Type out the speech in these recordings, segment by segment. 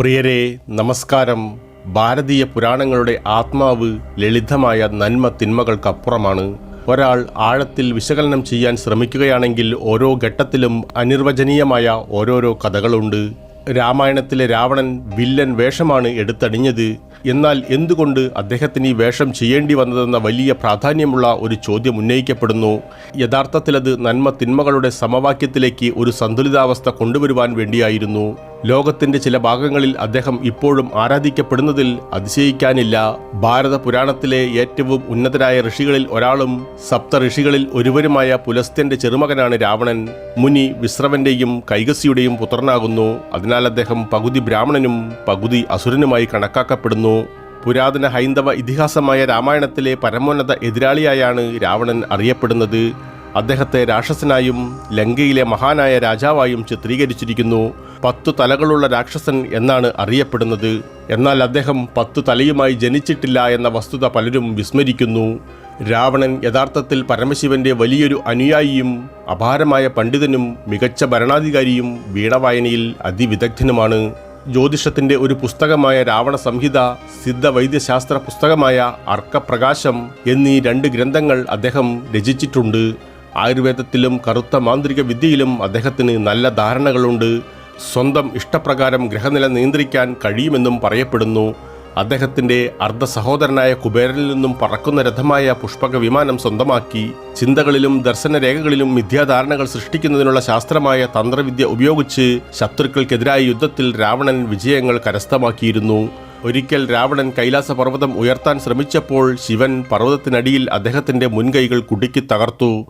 പ്രിയരെ നമസ്കാരം. ഭാരതീയ പുരാണങ്ങളുടെ ആത്മാവ് ലളിതമായ നന്മ തിന്മകൾക്കപ്പുറമാണ്. ഒരാൾ ആഴത്തിൽ വിശകലനം ചെയ്യാൻ ശ്രമിക്കുകയാണെങ്കിൽ ഓരോ ഘട്ടത്തിലും അനിർവചനീയമായ ഓരോരോ കഥകളുണ്ട്. രാമായണത്തിലെ രാവണൻ വില്ലൻ വേഷമാണ് എടുത്തണിഞ്ഞത്. എന്നാൽ എന്തുകൊണ്ട് അദ്ദേഹത്തിന് ഈ വേഷം ചെയ്യേണ്ടി വന്നതെന്ന വലിയ പ്രാധാന്യമുള്ള ഒരു ചോദ്യം ഉന്നയിക്കപ്പെടുന്നു. യഥാർത്ഥത്തിലത് നന്മ തിന്മകളുടെ സമവാക്യത്തിലേക്ക് ഒരു സന്തുലിതാവസ്ഥ കൊണ്ടുവരുവാൻ വേണ്ടിയായിരുന്നു. ലോകത്തിന്റെ ചില ഭാഗങ്ങളിൽ അദ്ദേഹം ഇപ്പോഴും ആരാധിക്കപ്പെടുന്നതിൽ അതിശയിക്കാനില്ല. ഭാരത പുരാണത്തിലെ ഏറ്റവും ഉന്നതരായ ഋഷികളിൽ ഒരാളും സപ്ത ഋഷികളിൽ ഒരുവരുമായ പുലസ്ത്യന്റെ ചെറുമകനാണ് രാവണൻ. മുനി വിശ്രവന്റെയും കൈകസിയുടെയും പുത്രനാകുന്നു. അതിനാൽ അദ്ദേഹം പകുതി ബ്രാഹ്മണനും പകുതി അസുരനുമായി കണക്കാക്കപ്പെടുന്നു. പുരാതന ഹൈന്ദവ ഇതിഹാസമായ രാമായണത്തിലെ പരമോന്നത എതിരാളിയായാണ് രാവണൻ അറിയപ്പെടുന്നത്. അദ്ദേഹത്തെ രാക്ഷസനായും ലങ്കയിലെ മഹാനായ രാജാവായും ചിത്രീകരിച്ചിരിക്കുന്നു. പത്തു തലകളുള്ള രാക്ഷസൻ എന്നാണ് അറിയപ്പെടുന്നത്. എന്നാൽ അദ്ദേഹം പത്തു തലയുമായി ജനിച്ചിട്ടില്ല എന്ന വസ്തുത പലരും വിസ്മരിക്കുന്നു. രാവണൻ യഥാർത്ഥത്തിൽ പരമശിവന്റെ വലിയൊരു അനുയായിയും അപാരമായ പണ്ഡിതനും മികച്ച ഭരണാധികാരിയും വീണവായനയിൽ അതിവിദഗ്ധനുമാണ്. ജ്യോതിഷത്തിന്റെ ഒരു പുസ്തകമായ രാവണ സംഹിത സിദ്ധ വൈദ്യശാസ്ത്ര പുസ്തകമായ അർക്കപ്രകാശം എന്നീ രണ്ട് ഗ്രന്ഥങ്ങൾ അദ്ദേഹം രചിച്ചിട്ടുണ്ട്. ആയുർവേദത്തിലും കറുത്ത മാന്ത്രിക വിദ്യയിലും അദ്ദേഹത്തിന് നല്ല ധാരണകളുണ്ട്. സ്വന്തം ഇഷ്ടപ്രകാരം ഗ്രഹനില നിയന്ത്രിക്കാൻ കഴിയുമെന്നും പറയപ്പെടുന്നു. അദ്ദേഹത്തിന്റെ അർദ്ധ സഹോദരനായ കുബേരനിൽ നിന്നും പറക്കുന്ന രഥമായ പുഷ്പക വിമാനം സ്വന്തമാക്കി. ചിന്തകളിലും ദർശന ദർശനരേഖകളിലും മിഥ്യാധാരണകൾ സൃഷ്ടിക്കുന്നതിനുള്ള ശാസ്ത്രമായ തന്ത്രവിദ്യ ഉപയോഗിച്ച് ശത്രുക്കൾക്കെതിരായ യുദ്ധത്തിൽ രാവണൻ വിജയങ്ങൾ കരസ്ഥമാക്കിയിരുന്നു. ഒരിക്കൽ രാവണൻ കൈലാസ പർവതം ഉയർത്താൻ ശ്രമിച്ചപ്പോൾ ശിവൻ പർവതത്തിനടിയിൽ അദ്ദേഹത്തിന്റെ മുൻകൈകൾ കുടുക്കി തകർത്തു.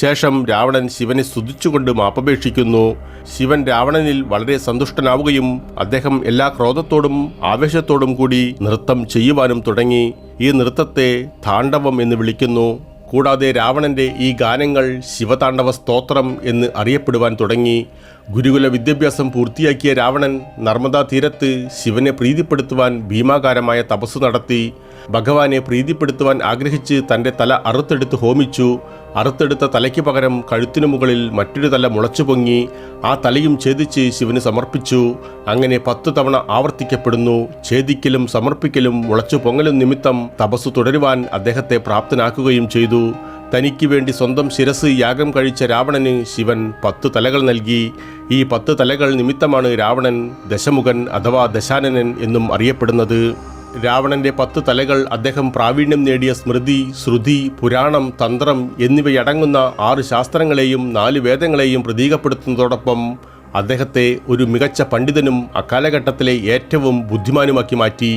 ശേഷം രാവണൻ ശിവനെ സ്തുതിച്ചുകൊണ്ട് മാപ്പപേക്ഷിക്കുന്നു. ശിവൻ രാവണനിൽ വളരെ സന്തുഷ്ടനാവുകയും അദ്ദേഹം എല്ലാ ക്രോധത്തോടും ആവേശത്തോടും കൂടി നൃത്തം ചെയ്യുവാനും തുടങ്ങി. ഈ നൃത്തത്തെ താണ്ഡവം എന്ന് വിളിക്കുന്നു. കൂടാതെ രാവണന്റെ ഈ ഗാനങ്ങൾ ശിവതാണ്ഡവ സ്തോത്രം എന്ന് അറിയപ്പെടുവാൻ തുടങ്ങി. ഗുരുകുല വിദ്യാഭ്യാസം പൂർത്തിയാക്കിയ രാവണൻ നർമ്മദാ തീരത്ത് ശിവനെ പ്രീതിപ്പെടുത്തുവാൻ ഭീമാകാരമായ തപസ് നടത്തി. ഭഗവാനെ പ്രീതിപ്പെടുത്തുവാൻ ആഗ്രഹിച്ച് തന്റെ തല അറുത്തെടുത്ത് ഹോമിച്ചു. അറുത്തെടുത്ത തലയ്ക്ക് പകരം കഴുത്തിനു മുകളിൽ മറ്റൊരു തല മുളച്ചു പൊങ്ങി ആ തലയും ഛേദിച്ച് ശിവന് സമർപ്പിച്ചു. അങ്ങനെ പത്തു തവണ ആവർത്തിക്കപ്പെടുന്നു. ഛേദിക്കലും സമർപ്പിക്കലും മുളച്ചു പൊങ്ങലും നിമിത്തം തപസ് തുടരുവാൻ അദ്ദേഹത്തെ പ്രാപ്തനാക്കുകയും ചെയ്തു. തനിക്ക് വേണ്ടി സ്വന്തം ശിരസ് യാഗം കഴിച്ച രാവണന് ശിവൻ പത്തു തലകൾ നൽകി. ഈ പത്ത് തലകൾ നിമിത്തമാണ് രാവണൻ ദശമുഖൻ അഥവാ ദശാനനൻ എന്നും അറിയപ്പെടുന്നത്. രാവണന്റെ പത്ത് തലകൾ അദ്ദേഹം പ്രാവീണ്യം നേടിയ സ്മൃതി ശ്രുതി പുരാണം തന്ത്രം എന്നിവയടങ്ങുന്ന ആറ് ശാസ്ത്രങ്ങളെയും നാല് വേദങ്ങളെയും പ്രതീകപ്പെടുത്തുന്നതോടൊപ്പം അദ്ദേഹത്തെ ഒരു മികച്ച പണ്ഡിതനും അക്കാലഘട്ടത്തിലെ ഏറ്റവും ബുദ്ധിമാനുമാക്കി മാറ്റി.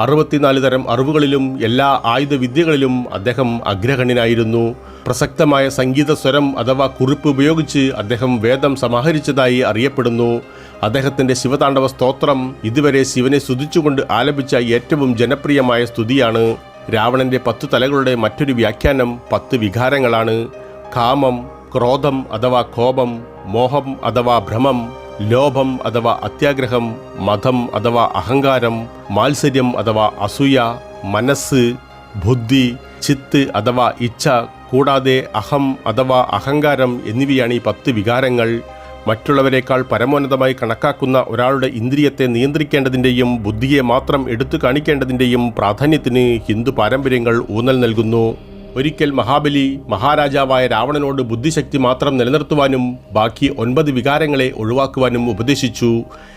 അറുപത്തിനാല് തരം അറിവുകളിലും എല്ലാ ആയുധ വിദ്യകളിലും അദ്ദേഹം അഗ്രഗണ്യനായിരുന്നു. പ്രസക്തമായ സംഗീത സ്വരം അഥവാ കുറിപ്പ് ഉപയോഗിച്ച് അദ്ദേഹം വേദം സമാഹരിച്ചതായി അറിയപ്പെടുന്നു. അദ്ദേഹത്തിന്റെ ശിവതാണ്ഡവ സ്തോത്രം ഇതുവരെ ശിവനെ സ്തുതിച്ചുകൊണ്ട് ആലപിച്ച ഏറ്റവും ജനപ്രിയമായ സ്തുതിയാണ്. രാവണന്റെ പത്തു തലകളുടെ മറ്റൊരു വ്യാഖ്യാനം പത്ത് വികാരങ്ങളാണ്. കാമം ക്രോധം അഥവാ കോപം മോഹം അഥവാ ഭ്രമം ലോഭം അഥവാ അത്യാഗ്രഹം മതം അഥവാ അഹങ്കാരം മാത്സര്യം അഥവാ അസൂയ മനസ്സ് ബുദ്ധി ചിത്ത് അഥവാ ഇച്ഛ കൂടാതെ അഹം അഥവാ അഹങ്കാരം എന്നിവയാണ് ഈ പത്ത് വികാരങ്ങൾ. മറ്റുള്ളവരെക്കാൾ പരമോന്നതമായി കണക്കാക്കുന്ന ഒരാളുടെ ഇന്ദ്രിയത്തെ നിയന്ത്രിക്കേണ്ടതിന്റെയും ബുദ്ധിയെ മാത്രം എടുത്തു കാണിക്കേണ്ടതിന്റെയും പ്രാധാന്യത്തിന് ഹിന്ദു പാരമ്പര്യങ്ങൾ ഊന്നൽ നൽകുന്നു. ഒരിക്കൽ മഹാബലി മഹാരാജാവായ രാവണനോട് ബുദ്ധിശക്തി മാത്രം നിലനിർത്തുവാനും ബാക്കി ഒൻപത് വികാരങ്ങളെ ഒഴിവാക്കുവാനും ഉപദേശിച്ചു.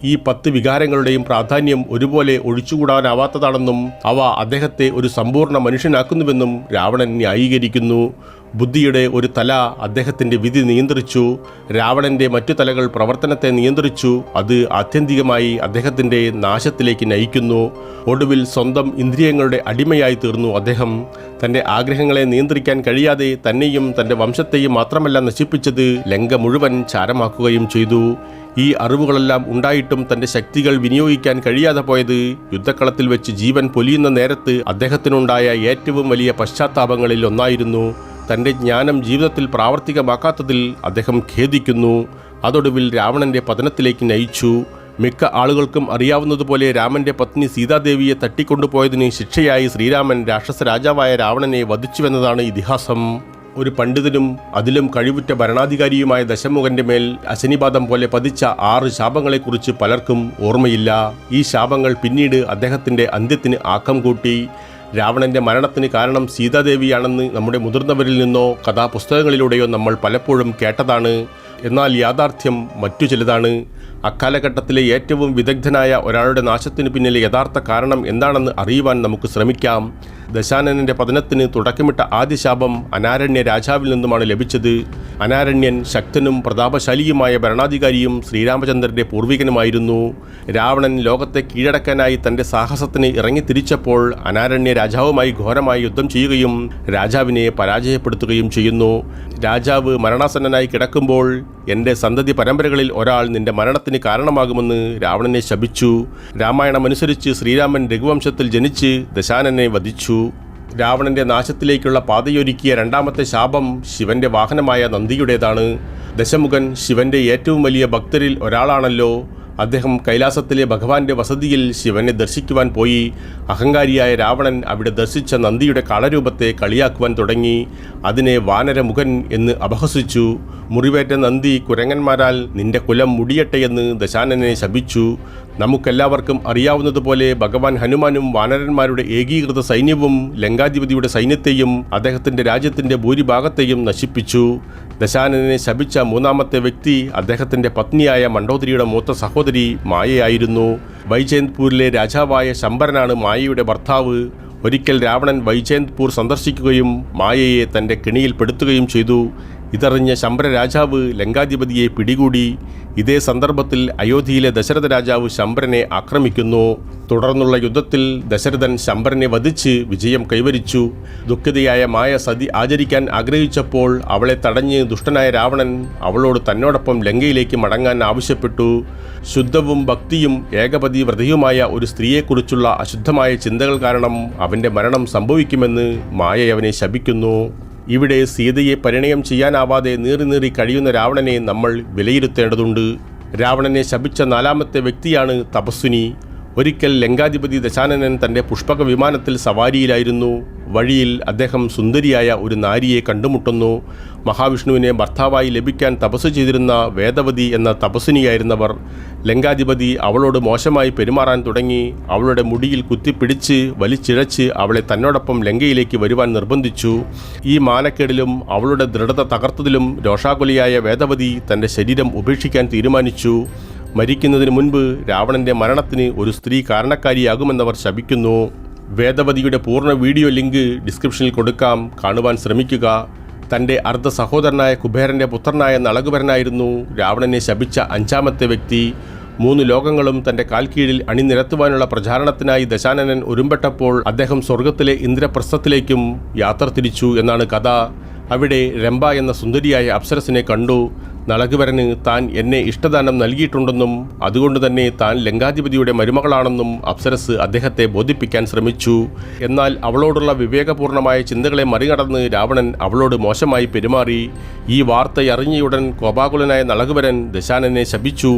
ഈ പത്ത് വികാരങ്ങളുടെയും പ്രാധാന്യം ഒരുപോലെ ഒഴിച്ചുകൂടാനാവാത്തതാണെന്നും അവ അദ്ദേഹത്തെ ഒരു സമ്പൂർണ മനുഷ്യനാക്കുന്നുവെന്നും രാവണൻ ന്യായീകരിക്കുന്നു. ബുദ്ധിയുടെ ഒരു തല അദ്ദേഹത്തിന്റെ വിധി നിയന്ത്രിച്ചു. രാവണന്റെ മറ്റു തലകൾ പ്രവർത്തനത്തെ നിയന്ത്രിച്ചു. അത് ആത്യന്തികമായി അദ്ദേഹത്തിന്റെ നാശത്തിലേക്ക് നയിക്കുന്നു. ഒടുവിൽ സ്വന്തം ഇന്ദ്രിയങ്ങളുടെ അടിമയായി തീർന്നു അദ്ദേഹം. തന്റെ ആഗ്രഹങ്ങളെ നിയന്ത്രിക്കാൻ കഴിയാതെ തന്നെയും തന്റെ വംശത്തെയും മാത്രമല്ല നശിപ്പിച്ചത് ലങ്ക മുഴുവൻ ചാരമാക്കുകയും ചെയ്തു. ഈ അറിവുകളെല്ലാം ഉണ്ടായിട്ടും തന്റെ ശക്തികൾ വിനിയോഗിക്കാൻ കഴിയാതെ പോയത് യുദ്ധക്കളത്തിൽ വെച്ച് ജീവൻ പൊലിയുന്ന നേരത്ത് അദ്ദേഹത്തിനുണ്ടായ ഏറ്റവും വലിയ പശ്ചാത്താപങ്ങളിൽ ഒന്നായിരുന്നു തന്റെ ജ്ഞാനം ജീവിതത്തിൽ പ്രാവർത്തികമാക്കാത്തതിൽ അദ്ദേഹം ഖേദിക്കുന്നു. അതൊടുവിൽ രാവണന്റെ പതനത്തിലേക്ക് നയിച്ചു. മിക്ക ആളുകൾക്കും അറിയാവുന്നതുപോലെ രാമന്റെ പത്നി സീതാദേവിയെ തട്ടിക്കൊണ്ടുപോയതിന് ശിക്ഷയായി ശ്രീരാമൻ രാക്ഷസ രാജാവായ രാവണനെ വധിച്ചുവെന്നതാണ് ഇതിഹാസം. ഒരു പണ്ഡിതനും അതിലും കഴിവുറ്റ ഭരണാധികാരിയുമായ ദശമുഖന്റെ മേൽ അശനിപാതം പോലെ പതിച്ച ആറ് ശാപങ്ങളെക്കുറിച്ച് പലർക്കും ഓർമ്മയില്ല. ഈ ശാപങ്ങൾ പിന്നീട് അദ്ദേഹത്തിന്റെ അന്ത്യത്തിന് ആക്കം കൂട്ടി. രാവണന്റെ മരണത്തിന് കാരണം സീതാദേവിയാണെന്ന് നമ്മുടെ മുതിർന്നവരിൽ നിന്നോ കഥാപുസ്തകങ്ങളിലൂടെയോ നമ്മൾ പലപ്പോഴും കേട്ടതാണ്. എന്നാൽ യാഥാർത്ഥ്യം മറ്റു ചിലതാണ്. അക്കാലഘട്ടത്തിലെ ഏറ്റവും വിദഗ്ധനായ ഒരാളുടെ നാശത്തിന് പിന്നിലെ യഥാർത്ഥ കാരണം എന്താണെന്ന് അറിയുവാൻ നമുക്ക് ശ്രമിക്കാം. ദശാനനന്റെ പതനത്തിന് തുടക്കമിട്ട ആദ്യ ശാപം അനാരണ്യ രാജാവിൽ നിന്നുമാണ് ലഭിച്ചത്. അനാരണ്യൻ ശക്തനും പ്രതാപശാലിയുമായ ഭരണാധികാരിയും ശ്രീരാമചന്ദ്രന്റെ പൂർവികനുമായിരുന്നു. രാവണൻ ലോകത്തെ കീഴടക്കാനായി തന്റെ സാഹസത്തിന് ഇറങ്ങിത്തിരിച്ചപ്പോൾ അനാരണ്യ രാജാവുമായി ഘോരമായി യുദ്ധം ചെയ്യുകയും രാജാവിനെ പരാജയപ്പെടുത്തുകയും ചെയ്യുന്നു. രാജാവ് മരണാസന്നനായി കിടക്കുമ്പോൾ എന്റെ സന്തതി പരമ്പരകളിൽ ഒരാൾ നിന്റെ മരണത്തിന് കാരണമാകുമെന്ന് രാവണനെ ശപിച്ചു. രാമായണമനുസരിച്ച് ശ്രീരാമൻ രഘുവംശത്തിൽ ജനിച്ച് ദശാനനെ വധിച്ചു. രാവണന്റെ നാശത്തിലേക്കുള്ള പാതയൊരുക്കിയ രണ്ടാമത്തെ ശാപം ശിവന്റെ വാഹനമായ നന്ദിയുടേതാണ്. ദശമുഖൻ ശിവന്റെ ഏറ്റവും വലിയ ഭക്തരിൽ ഒരാളാണല്ലോ. അദ്ദേഹം കൈലാസത്തിലെ ഭഗവാന്റെ വസതിയിൽ ശിവനെ ദർശിക്കുവാൻ പോയി. അഹങ്കാരിയായ രാവണൻ അവിടെ ദർശിച്ച നന്ദിയുടെ കളരൂപത്തെ കളിയാക്കുവാൻ തുടങ്ങി. അതിനെ വാനരമുഖൻ എന്ന് അപഹസിച്ചു. മുറിവേറ്റ നന്ദി കുരങ്ങന്മാരാൽ നിന്റെ കുലം മുടിയട്ടെ എന്ന് ദശാനനെ ശപിച്ചു. നമുക്കെല്ലാവർക്കും അറിയാവുന്നതുപോലെ ഭഗവാൻ ഹനുമാനും വാനരന്മാരുടെ ഏകീകൃത സൈന്യവും ലങ്കാധിപതിയുടെ സൈന്യത്തെയും അദ്ദേഹത്തിന്റെ രാജ്യത്തിന്റെ ഭൂരിഭാഗത്തെയും നശിപ്പിച്ചു. ദശാനനെ ശപിച്ച മൂന്നാമത്തെ വ്യക്തി അദ്ദേഹത്തിന്റെ പത്നിയായ മണ്ഡോദരിയുടെ മൂത്ത സഹോദരി മായയായിരുന്നു. വൈജയന്ത്പൂരിലെ രാജാവായ ശമ്പരനാണ് മായയുടെ ഭർത്താവ്. ഒരിക്കൽ രാവണൻ വൈജയന്ത്പൂർ സന്ദർശിക്കുകയും മായയെ തന്റെ കെണിയിൽപ്പെടുത്തുകയും ചെയ്തു. ഇതറിഞ്ഞ ശംബര രാജാവ് ലങ്കാധിപതിയെ പിടികൂടി ഇതേ സന്ദർഭത്തിൽ അയോധ്യയിലെ ദശരഥ രാജാവ് ശംബരനെ ആക്രമിക്കുന്നു. തുടർന്നുള്ള യുദ്ധത്തിൽ ദശരഥൻ ശംബരനെ വധിച്ച് വിജയം കൈവരിച്ചു. ദുഃഖിതയായ മായ സതി ആചരിക്കാൻ ആഗ്രഹിച്ചപ്പോൾ അവളെ തടഞ്ഞ് ദുഷ്ടനായ രാവണൻ അവളോട് തന്നോടൊപ്പം ലങ്കയിലേക്ക് മടങ്ങാൻ ആവശ്യപ്പെട്ടു. ശുദ്ധവും ഭക്തിയും ഏകപതി വ്രതയുമായ ഒരു സ്ത്രീയെക്കുറിച്ചുള്ള അശുദ്ധമായ ചിന്തകൾ കാരണം അവന്റെ മരണം സംഭവിക്കുമെന്ന് മായ അവനെ ശപിക്കുന്നു. ഇവിടെ സീതയെ പരിണയം ചെയ്യാനാവാതെ നീറി നീറി കഴിയുന്ന രാവണനെ നമ്മൾ വിലയിരുത്തേണ്ടതുണ്ട്. രാവണനെ ശപിച്ച നാലാമത്തെ വ്യക്തിയാണ് തപസ്വിനി. ഒരിക്കൽ ലങ്കാധിപതി ദശാനനൻ തന്റെ പുഷ്പക വിമാനത്തിൽ സവാരിയിലായിരുന്നു. വഴിയിൽ അദ്ദേഹം സുന്ദരിയായ ഒരു നാരിയെ കണ്ടുമുട്ടുന്നു. മഹാവിഷ്ണുവിനെ ഭർത്താവായി ലഭിക്കാൻ തപസ് ചെയ്തിരുന്ന വേദവതി എന്ന തപസ്വിനിയായിരുന്നവർ ലങ്കാധിപതി അവളോട് മോശമായി പെരുമാറാൻ തുടങ്ങി. അവളുടെ മുടിയിൽ കുത്തിപ്പിടിച്ച് വലിച്ചിഴച്ച് അവളെ തന്നോടൊപ്പം ലങ്കയിലേക്ക് വരുവാൻ നിർബന്ധിച്ചു. ഈ മാനക്കേടിലും അവളുടെ ദൃഢത തകർത്തതിലും രോഷാകുലിയായ വേദവതി തന്റെ ശരീരം ഉപേക്ഷിക്കാൻ തീരുമാനിച്ചു. മരിക്കുന്നതിന് മുൻപ് രാവണന്റെ മരണത്തിന് ഒരു സ്ത്രീ കാരണക്കാരിയാകുമെന്നവർ ശപിക്കുന്നു. വേദവതിയുടെ പൂർണ വീഡിയോ ലിങ്ക് ഡിസ്ക്രിപ്ഷനിൽ കൊടുക്കാം. കാണുവാൻ ശ്രമിക്കുക. തന്റെ അർദ്ധ സഹോദരനായ കുബേരന്റെ പുത്രനായ നളകുബരനായിരുന്നു രാവണനെ ശപിച്ച അഞ്ചാമത്തെ വ്യക്തി. മൂന്ന് ലോകങ്ങളും തന്റെ കാൽക്കീഴിൽ അണിനിരത്തുവാനുള്ള പ്രചാരണത്തിനായി ദശാനനൻ ഒരുമ്പെട്ടപ്പോൾ അദ്ദേഹം സ്വർഗത്തിലെ ഇന്ദ്രപ്രസ്ഥത്തിലേക്കും യാത്ര തിരിച്ചു എന്നാണ് കഥ. അവിടെ രംഭ എന്ന സുന്ദരിയായ അപ്സരസിനെ കണ്ടു. നളകുവരന് താൻ എന്നെ ഇഷ്ടദാനം നൽകിയിട്ടുണ്ടെന്നും അതുകൊണ്ട് തന്നെ താൻ ലങ്കാധിപതിയുടെ മരുമകളാണെന്നും അപ്സരസ് അദ്ദേഹത്തെ ബോധിപ്പിക്കാൻ ശ്രമിച്ചു. എന്നാൽ അവളോടുള്ള വിവേകപൂർണമായ ചിന്തകളെ മറികടന്ന് രാവണൻ അവളോട് മോശമായി പെരുമാറി. ഈ വാർത്തയറിഞ്ഞയുടൻ കോപാകുലനായ നളകുവരൻ ദശാനനെ ശപിച്ചു.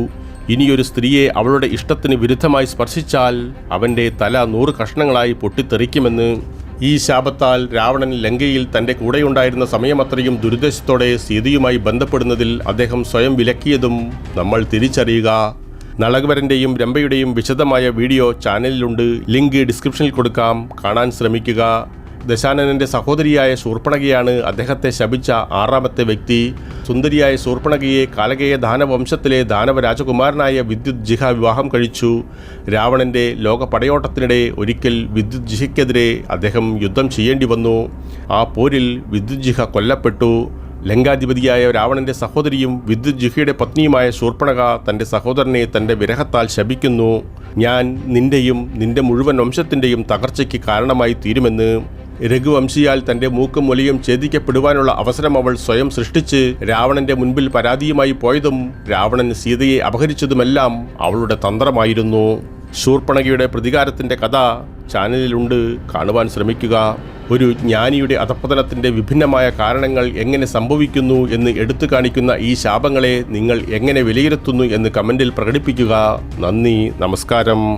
ഇനിയൊരു സ്ത്രീയെ അവളുടെ ഇഷ്ടത്തിന് വിരുദ്ധമായി സ്പർശിച്ചാൽ അവന്റെ തല നൂറ് കഷ്ണങ്ങളായി പൊട്ടിത്തെറിക്കുമെന്ന് ഈ ശാപത്താൽ രാവണൻ ലങ്കയിൽ തന്റെ കൂടെയുണ്ടായിരുന്ന സമയമത്രയും ദുരുദ്ദേശത്തോടെ സീതയുമായി ബന്ധപ്പെടുന്നതിൽ അദ്ദേഹം സ്വയം വിലക്കിയതും നമ്മൾ തിരിച്ചറിയുക. നളകവരന്റെയും രംഭയുടെയും വിശദമായ വീഡിയോ ചാനലിലുണ്ട്. ലിങ്ക് ഡിസ്ക്രിപ്ഷനിൽ കൊടുക്കാം. കാണാൻ ശ്രമിക്കുക. ദശാനനന്റെ സഹോദരിയായ ശൂർപ്പണകയാണ് അദ്ദേഹത്തെ ശപിച്ച ആറാമത്തെ വ്യക്തി. സുന്ദരിയായ ശൂർപ്പണകയെ കാലകേയ ദാനവംശത്തിലെ ദാനവ രാജകുമാരനായ വിദ്യുത് ജിഹ വിവാഹം കഴിച്ചു. രാവണന്റെ ലോക പടയോട്ടത്തിനിടെ ഒരിക്കൽ വിദ്യുത് ജിഹയ്ക്കെതിരെ അദ്ദേഹം യുദ്ധം ചെയ്യേണ്ടി വന്നു. ആ പോരിൽ വിദ്യുത് ജിഹ കൊല്ലപ്പെട്ടു. ലങ്കാധിപതിയായ രാവണന്റെ സഹോദരിയും വിദ്യുത് ജിഹയുടെ പത്നിയുമായ ശൂർപ്പണക തന്റെ സഹോദരനെ തന്റെ വിരഹത്താൽ ശപിക്കുന്നു. ഞാൻ നിന്റെയും നിന്റെ മുഴുവൻ വംശത്തിന്റെയും തകർച്ചയ്ക്ക് കാരണമായി തീരുമെന്ന് രഘുവംശിയാൽ തന്റെ മൂക്കും മൊലിയും ഛേദിക്കപ്പെടുവാനുള്ള അവസരം അവൾ സ്വയം സൃഷ്ടിച്ച് രാവണന്റെ മുൻപിൽ പരാതിയുമായി പോയതും രാവണൻ സീതയെ അപഹരിച്ചതുമെല്ലാം അവളുടെ തന്ത്രമായിരുന്നു. ശൂർപ്പണകയുടെ പ്രതികാരത്തിന്റെ കഥ ചാനലിലുണ്ട്. കാണുവാൻ ശ്രമിക്കുക. ഒരു ജ്ഞാനിയുടെ അധപ്പതനത്തിന്റെ വിഭിന്നമായ കാരണങ്ങൾ എങ്ങനെ സംഭവിക്കുന്നു എന്ന് എടുത്തു കാണിക്കുന്ന ഈ ശാപങ്ങളെ നിങ്ങൾ എങ്ങനെ വിലയിരുത്തുന്നു എന്ന് കമന്റിൽ പ്രകടിപ്പിക്കുക. നന്ദി നമസ്കാരം.